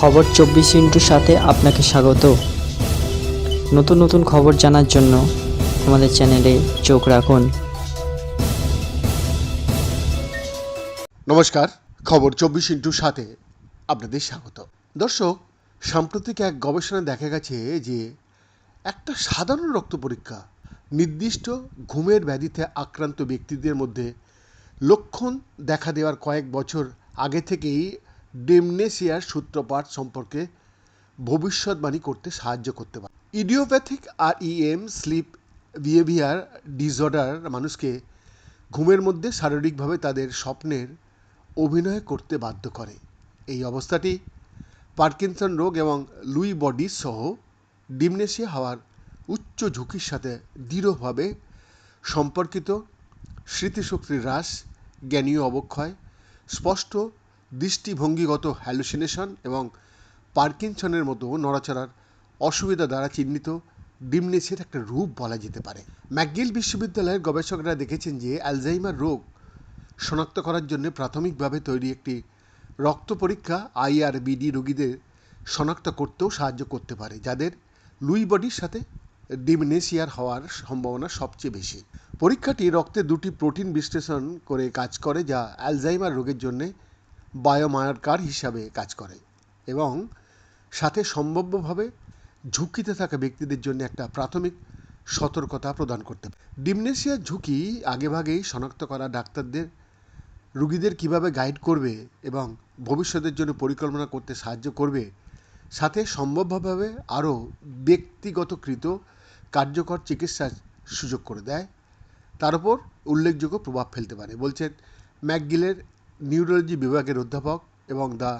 খবর চব্বিশ ইন্টুর সাথে আপনাকে স্বাগত। নতুন নতুন খবর জানার জন্য আমাদের চ্যানেলে চোখ রাখুন। নমস্কার, খবর চব্বিশ ইন্টুর সাথে আপনাদের স্বাগত। দর্শক, সাম্প্রতিক এক গবেষণায় দেখা গেছে যে একটা সাধারণ রক্ত পরীক্ষা নির্দিষ্ট ঘুমের ব্যাধিতে আক্রান্ত ব্যক্তিদের মধ্যে লক্ষণ দেখা দেওয়ার কয়েক বছর আগে থেকেই ডেমনেসিয়ার সূত্রপাত সম্পর্কে ভবিষ্যৎবাণী করতে সাহায্য করতে পারে। ইডিওপ্যাথিক আর ইএম স্লিপ, বিহেভিয়ার ডিসঅর্ডার মানুষকে ঘুমের মধ্যে শারীরিকভাবে তাদের স্বপ্নের অভিনয় করতে বাধ্য করে। এই অবস্থাটি পার্কিনসন রোগ এবং লুই বডিস সহ ডিমনেশিয়া হওয়ার উচ্চ ঝুঁকির সাথে দৃঢ়ভাবে সম্পর্কিত, স্মৃতিশক্তির হ্রাস, জ্ঞানীয় অবক্ষয়, স্পষ্ট দৃষ্টিভঙ্গিগত হ্যালুসিনেশন এবং পার্কিনসনের মতো নড়াচড়ার অসুবিধা দ্বারা চিহ্নিত ডিমনেসিয়ার একটা রূপ বলা যেতে পারে। ম্যাকগিল বিশ্ববিদ্যালয়ের গবেষকরা দেখেছেন যে অ্যালজাইমার রোগ শনাক্ত করার জন্য প্রাথমিকভাবে তৈরি একটি রক্ত পরীক্ষা আইআরবিডি রোগীদের শনাক্ত করতেও সাহায্য করতে পারে, যাদের লুই বডির সাথে ডিমনেসিয়ার হওয়ার সম্ভাবনা সবচেয়ে বেশি। পরীক্ষাটি রক্তে দুটি প্রোটিন বিশ্লেষণ করে কাজ করে, যা অ্যালজাইমার রোগের জন্য বায়োমার্কার হিসাবে কাজ করে এবং সাথে সম্ভাব্যভাবে ঝুঁকিতে থাকা ব্যক্তিদের জন্য একটা প্রাথমিক সতর্কতা প্রদান করতে পারে। ডিমনেশিয়ার ঝুঁকি আগেভাগেই শনাক্ত করা ডাক্তারদের, রুগীদের কীভাবে গাইড করবে এবং ভবিষ্যতের জন্য পরিকল্পনা করতে সাহায্য করবে, সাথে সম্ভবভাবে আরও ব্যক্তিগতকৃত কার্যকর চিকিৎসার সুযোগ করে দেয়, তার উপর উল্লেখযোগ্য প্রভাব ফেলতে পারে। বলছেন ম্যাকগিলের নিউরোলজি বিভাগের অধ্যাপক এবং the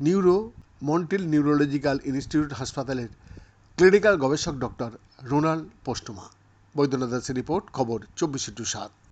neuro Montreal neurological institute হাসপাতালের ক্লিনিক্যাল গবেষক ডক্টর রোনাল্ড পোস্টমা। বৈদ্যনাথ দাসের রিপোর্ট, খবর, চব্বিশে টু সাত।